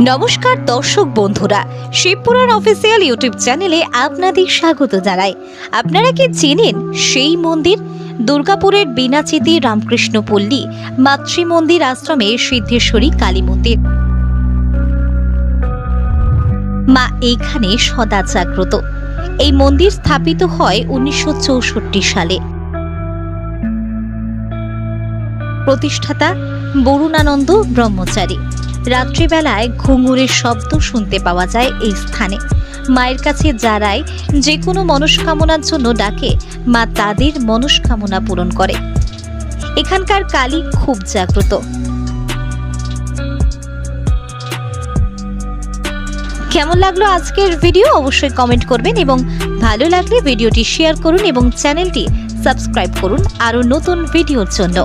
নমস্কার দর্শক বন্ধুরা শিবপুরাণ অফিসিয়াল ইউটিউব চ্যানেলে আপনাদের স্বাগত জানাই। আপনারা কি চেনেন সেই মন্দির? দুর্গাপুরের বিনাচিতি রামকৃষ্ণ পল্লী মাতৃ মন্দির আশ্রমে সিদ্ধেশ্বরী কালী মন্দির। মা এইখানে সদা জাগ্রত। এই মন্দির স্থাপিত হয় উনিশশো চৌষট্টি সালে। প্রতিষ্ঠাতা বরুণানন্দ ব্রহ্মচারী। রাত্রিবেলায় ঘুঙুরের শব্দ শুনতে পাওয়া যায় এই স্থানে। মায়ের কাছে যারাই যে কোনো মনস্কামনার জন্য ডাকে, মা তাদের মনস্কামনা পূরণ করে। এখানকার কালী খুব জাগ্রত। কেমন লাগল আজকের ভিডিও? অবশ্যই কমেন্ট করবেন এবং ভালো লাগলে ভিডিওটি শেয়ার করুন এবং চ্যানেলটি সাবস্ক্রাইব করুন আরও নতুন ভিডিওর জন্য।